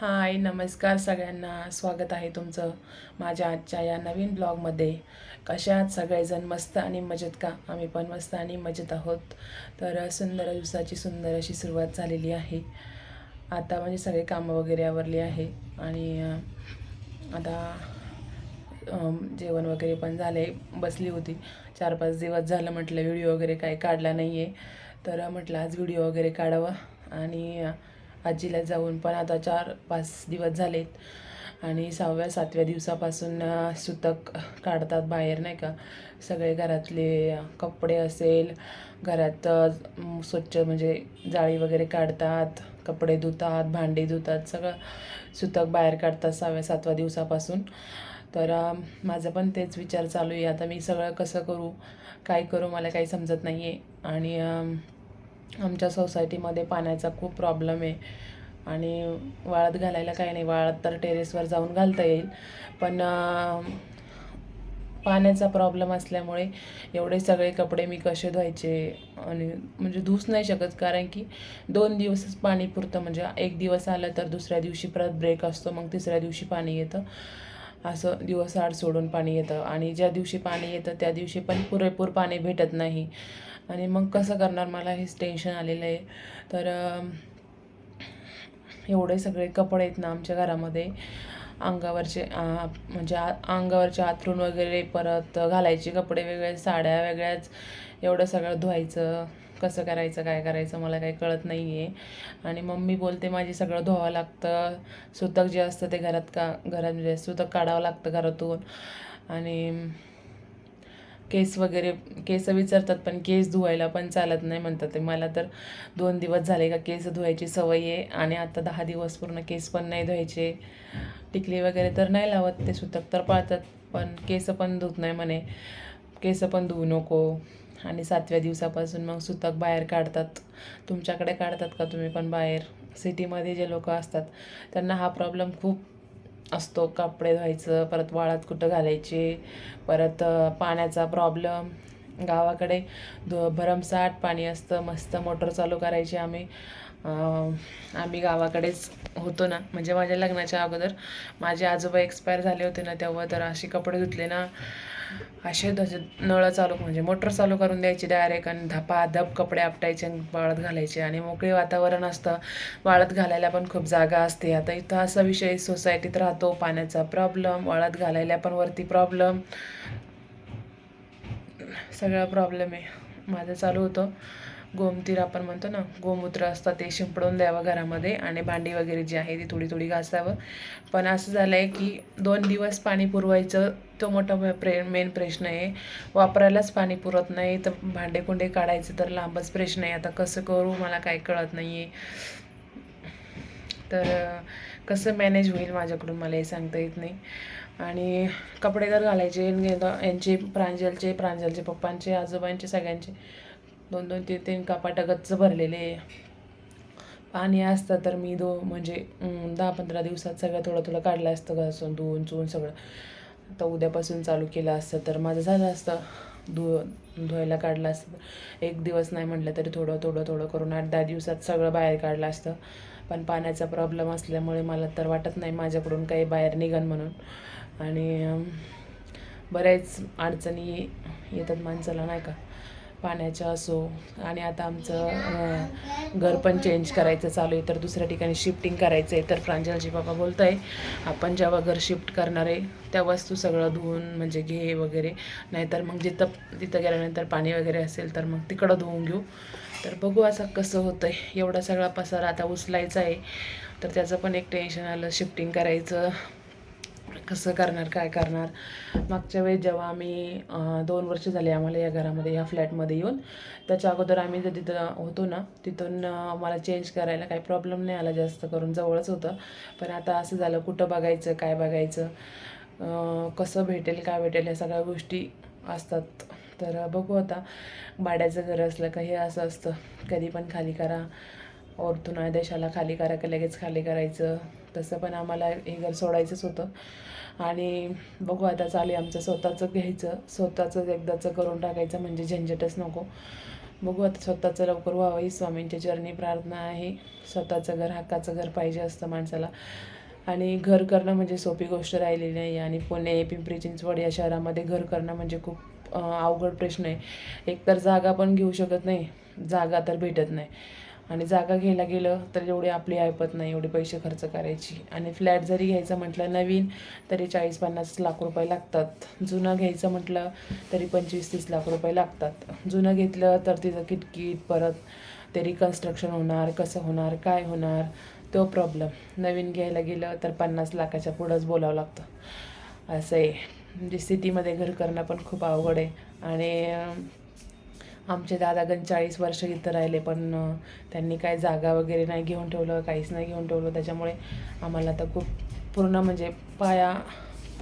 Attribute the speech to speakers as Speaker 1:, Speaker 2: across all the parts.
Speaker 1: हाय नमस्कार सगळ्यांना. स्वागत आहे तुमचं माझ्या आजच्या या नवीन ब्लॉगमध्ये. कशा आहात सगळेजण? मस्त आणि मजेत का? आम्ही पण मस्त आणि मजेत आहोत. तर सुंदर दिवसाची सुंदर अशी सुरुवात झालेली आहे. आता म्हणजे सगळे कामं वगैरे आवरली आहे आणि आता जेवण वगैरे पण झाले. बसली होती. चार पाच दिवस झालं म्हटलं व्हिडिओ वगैरे काही काढला नाही आहे तर म्हटलं आज व्हिडिओ वगैरे काढावा आणि आजीला जाऊन पण आता चार पाच दिवस झालेत. आणि सहाव्या सातव्या दिवसापासून सुतक काढतात बाहेर नाही का? सगळे घरातले कपडे असेल घरात स्वच्छ म्हणजे जाळी वगैरे काढतात कपडे धुतात भांडी धुतात सगळं सुतक बाहेर काढतात सहाव्या सातव्या दिवसापासून. तर माझं पण तेच विचार चालू आहे. आता मी सगळं कसं करू काय करू मला काही समजत नाही आहे आणि आमच्या सोसायटीमध्ये पाण्याचा खूप प्रॉब्लेम आहे. आणि वाळत घालायला काही नाही. वाळत तर टेरेसवर जाऊन घालता येईल. पण पाण्याचा प्रॉब्लेम असल्यामुळे एवढे सगळे कपडे मी कसे धुवायचे आणि म्हणजे धुवूच नाही शकत. कारण की दोन दिवसच पाणी पुरतं. म्हणजे एक दिवस आलं तर दुसऱ्या दिवशी परत ब्रेक असतो. मग तिसऱ्या दिवशी पाणी येतं. असं दिवस आड सोडून पाणी येतं. आणि ज्या दिवशी पाणी येतं त्या दिवशी पण पुरेपूर पाणी भेटत नाही. आणि मग कसं करणार? मला हेच टेन्शन आलेलं आहे. तर एवढे सगळे कपडे आहेत ना आमच्या घरामध्ये. अंगावरचे म्हणजे आ अंगावरचे आथरून वगैरे परत घालायचे कपडे वेगळे साड्या वेगळ्याच. एवढं सगळं धुवायचं. कसं करायचं काय करायचं मला काही कळत नाही आहे आणि मम्मी बोलते माझी सगळं धुवावं लागतं. सुतक जे असतं ते घरात का घरात म्हणजे सुतक काढावं लागतं घरातून. आणि केस वगैरे केस विचारतात पण केस धुवायला पण चालत नाही म्हणतात ते. मला तर दोन दिवस झाले का केस धुवायची सवय आहे आणि आता दहा दिवस पूर्ण केस पण नाही धुवायचे. टिकली वगैरे तर नाही लावत ते सुतक तर पाळतात पण केस पण धुत नाही म्हणे. केस पण धुवू नको. आणि सातव्या दिवसापासून मग सुतक बाहेर काढतात. तुमच्याकडे काढतात का तुम्ही पण बाहेर? सिटीमध्ये जे लोक असतात त्यांना हा प्रॉब्लेम खूप असतो कपडे धुवायचं परत वाळत कुठं घालायचे परत पाण्याचा प्रॉब्लेम गावाकडे धु भरमसाठ पाणी असतं मस्त मोटर चालू करायची आम्ही. आम्ही गावाकडेच होतो ना. म्हणजे माझ्या लग्नाच्या अगोदर माझे आजोबा एक्सपायर झाले होते ना तेव्हा तर असे कपडे धुतले ना. असे त्याचे नळ चालू म्हणजे मोटर चालू करून द्यायची डायरेक्ट आणि धपा धप कपडे आपटायचे आणि वाळत घालायचे. आणि मोकळे वातावरण असतं वाळत घालायला पण खूप जागा असते. आता इथं असा विषय सोसायटीत राहतो पाण्याचा प्रॉब्लेम वाळत घालायला पण वरती प्रॉब्लेम सगळा प्रॉब्लेम आहे. माझं चालू होतं. गोमतीर आपण म्हणतो ना गोमूत्र असतं ते शिंपडून द्यावं घरामध्ये आणि भांडी वगैरे जी आहे ती थोडी थोडी घासावं. पण असं झालं आहे की दोन दिवस पाणी पुरवायचं तो मोठा प्रे मेन प्रश्न आहे. वापरायलाच पाणी पुरत नाही तर भांडे कुंडे काढायचं तर लांबच प्रश्न आहे. आता कसं करू मला काही कळत नाही आहे तर कसं मॅनेज होईल माझ्याकडून मला हे सांगता येत नाही. आणि कपडे तर घालायचे यांचे प्रांजलचे प्रांजलचे पप्पांचे आजोबांचे सगळ्यांचे. दोन दोन तीन तीन कपाटं गच्च भरलेले. पाणी असतं तर मी दो म्हणजे दहा पंधरा दिवसात सगळं थोडं थोडं काढलं असतं घासून धुवून चुवून सगळं. तर उद्यापासून चालू केलं असतं तर माझं झालं असतं धु धुवायला काढलं असतं. एक दिवस नाही म्हटलं तरी थोडं थोडं थोडं करून आठ दहा दिवसात सगळं बाहेर काढलं असतं. पण पाण्याचा प्रॉब्लेम असल्यामुळे मला तर वाटत नाही माझ्याकडून काही बाहेर निघन म्हणून. आणि बऱ्याच अडचणी येतात माणसाला नाही का? पाण्याच्या असो आणि आता आमचं घर पण चेंज करायचं चालू आहे. तर दुसऱ्या ठिकाणी शिफ्टिंग करायचं आहे. तर प्रांजलजी बाबा बोलत आहे आपण जेव्हा घर शिफ्ट करणार आहे त्या वस्तू सगळं धुवून म्हणजे घे वगैरे. नाहीतर मग जिथं तिथं गेल्यानंतर पाणी वगैरे असेल तर मग तिकडं धुवून घेऊ. तर बघू असं कसं होतं आहे एवढा सगळा पसारा आता उचलायचा आहे. तर त्याचं पण एक टेन्शन आलं. शिफ्टिंग करायचं. कसं करणार काय करणार? मागच्या वेळेस जेव्हा आम्ही दोन वर्ष झाले आम्हाला या घरामध्ये या फ्लॅटमध्ये येऊन त्याच्या अगोदर आम्ही जर तिथं होतो ना तिथून मला चेंज करायला काही प्रॉब्लेम नाही आला जास्त करून जवळच होतं. पण आता असं झालं कुठं बघायचं काय बघायचं कसं भेटेल काय भेटेल ह्या सगळ्या गोष्टी असतात. तर बघू आता भाड्याचं घर असलं का हे असं असतं कधी पण खाली करा. ओरतून देशाला खाली करा की लगेच खाली करायचं. तसं पण आम्हाला हे घर सोडायचंच होतं. आणि बघू आता चालू आमचं स्वतःचं घ्यायचं. स्वतःचं एकदाचं करून टाकायचं म्हणजे झंझटच नको. बघू आता स्वतःचं लवकर व्हावं. ही स्वामींच्या चरणी प्रार्थना आहे. स्वतःचं घर हक्काचं घर पाहिजे असतं माणसाला. आणि घर करणं म्हणजे सोपी गोष्ट राहिलेली नाही. आणि पुणे पिंपरी चिंचवड या शहरामध्ये घर करणं म्हणजे खूप अवघड प्रश्न आहे. एकतर जागा पण घेऊ शकत नाही. जागा तर भेटत नाही. आणि जागा घ्यायला गेलं तर एवढी आपली ऐपत नाही एवढे पैसे खर्च करायची. आणि फ्लॅट जरी घ्यायचं म्हटलं नवीन तरी चाळीस पन्नास लाख रुपये लागतात. जुनं घ्यायचं म्हटलं तरी पंचवीस तीस लाख रुपये लागतात. जुनं घेतलं तर तिचं किटकिट परत ते रिकन्स्ट्रक्शन होणार कसं होणार काय होणार तो प्रॉब्लेम नवीन घ्यायला गेलं तर पन्नास लाखाच्या पुढंच बोलावं लागतं. असं आहे. म्हणजे सिटीमध्ये घर करणं पण खूप अवघड आहे. आणि आमचे दादा गण चाळीस वर्ष इथं राहिले पण त्यांनी काय जागा वगैरे नाही घेऊन ठेवलं काहीच नाही घेऊन ठेवलं. त्याच्यामुळे आम्हाला आता खूप पूर्ण म्हणजे पाया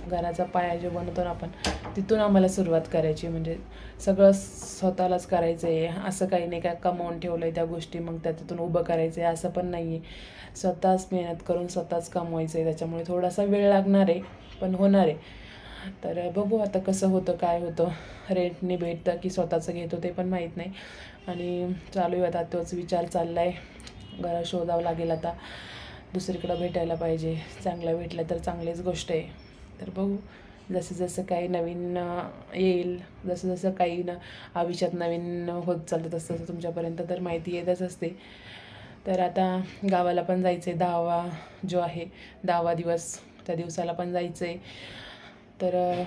Speaker 1: घराचा पाया जो बनवतो ना आपण तिथून आम्हाला सुरुवात करायची. म्हणजे सगळं स्वतःलाच करायचं आहे असं काही नाही काय कमावून ठेवलं आहे त्या गोष्टी मग त्या तिथून उभं करायचं आहे असं पण नाही आहे स्वतःच मेहनत करून स्वतःच कमवायचं आहे त्याच्यामुळे थोडासा वेळ लागणार आहे पण होणार आहे. तर बघू आता कसं होतं काय होतं. रेंटने भेटतं की स्वतःचं घेतो ते पण माहीत नाही. आणि चालू आहे आता तोच विचार चालला आहे घरा शोधावं लागेल आता. दुसरीकडं भेटायला पाहिजे. चांगलं भेटलं तर चांगलीच गोष्ट आहे. तर बघू. जसं जसं काही नवीन येईल जसं जसं काही न आयुष्यात नवीन होत चालतं तसं तसं तुमच्यापर्यंत तर माहिती येतच असते. तर आता गावाला पण जायचं आहे दहावा जो आहे दहावा दिवस त्या दिवसाला पण जायचं आहे तर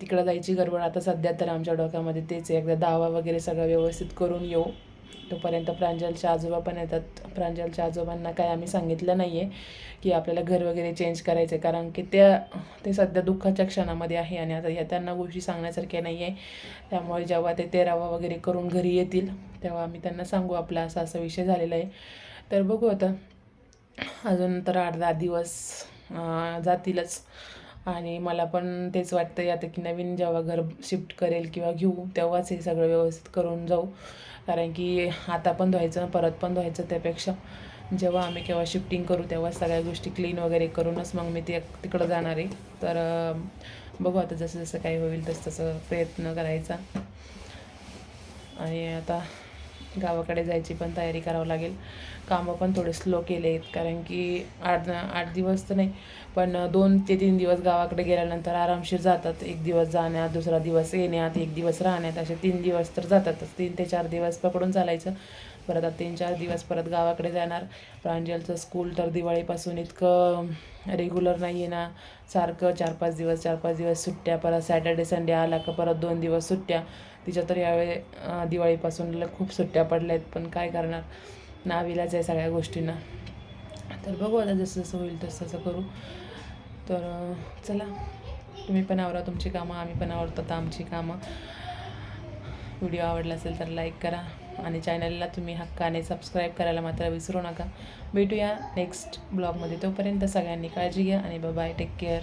Speaker 1: तिकडं जायची गडबड. आता सध्या तर आमच्या डोक्यामध्ये तेच आहे. एकदा दावा वगैरे सगळं व्यवस्थित करून येऊ. तोपर्यंत प्रांजलच्या आजोबा पण येतात. प्रांजलच्या आजोबांना काय आम्ही सांगितलं नाही आहे की आपल्याला घर वगैरे चेंज करायचं आहे कारण की त्या ते सध्या दुःखाच्या क्षणामध्ये आहे आणि आता या त्यांना गोष्टी सांगण्यासारख्या नाही आहे त्यामुळे जेव्हा ते तेरावा वगैरे करून घरी येतील तेव्हा आम्ही त्यांना सांगू. आपला असा असा विषय झालेला आहे. तर बघू आता. अजून तर आठ दहा दिवस जातीलच. आणि मला पण तेच वाटतं आता की नवीन जेव्हा घर शिफ्ट करेल किंवा घेऊ तेव्हाच हे सगळं व्यवस्थित करून जाऊ. कारण की आता पण धुवायचं परत पण धुवायचं त्यापेक्षा. जेव्हा आम्ही केव्हा शिफ्टिंग करू तेव्हा सगळ्या गोष्टी क्लीन वगैरे करूनच मग मी ते तिकडं जाणार आहे. तर बघू आता जसं जसं काही होईल तसं तसं प्रयत्न करायचा. आणि आता गावाकडे जायची पण तयारी करावं लागेल. कामं पण थोडे स्लो केले आहेत कारण की आठ आठ दिवस तर नाही पण दोन ते तीन दिवस गावाकडे गेल्यानंतर आरामशीर जातात. एक दिवस जाण्यात दुसरा दिवस येण्यात एक दिवस राहण्यात असे तीन दिवस तर जातातच. तीन ते चार दिवस पकडून चालायचं. परत आता तीन चार दिवस परत गावाकडे जाणार. प्रांजलचं स्कूल तर दिवाळीपासून इतकं रेग्युलर नाही आहे ना. सारखं चार पाच दिवस चार पाच दिवस सुट्ट्या परत सॅटर्डे संडे आला का परत दोन दिवस सुट्ट्या. तिच्या तर यावेळी दिवाळीपासून खूप सुट्ट्या पडल्या आहेत पण काय करणार? नाविलाच आहे सगळ्या गोष्टींना. तर बघू आता जसं जसं होईल तसं तसं करू. तर चला. तुम्ही पण आवरा तुमची कामं आम्ही पण आवडतो आता आमची कामं. व्हिडिओ आवडला असेल तर लाईक करा. आणि चॅनलला तुम्ही हक्काने सबस्क्राईब करायला मात्र विसरू नका. भेटूया नेक्स्ट ब्लॉगमध्ये तोपर्यंत सगळ्यांनी काळजी घ्या आणि बाय टेक केअर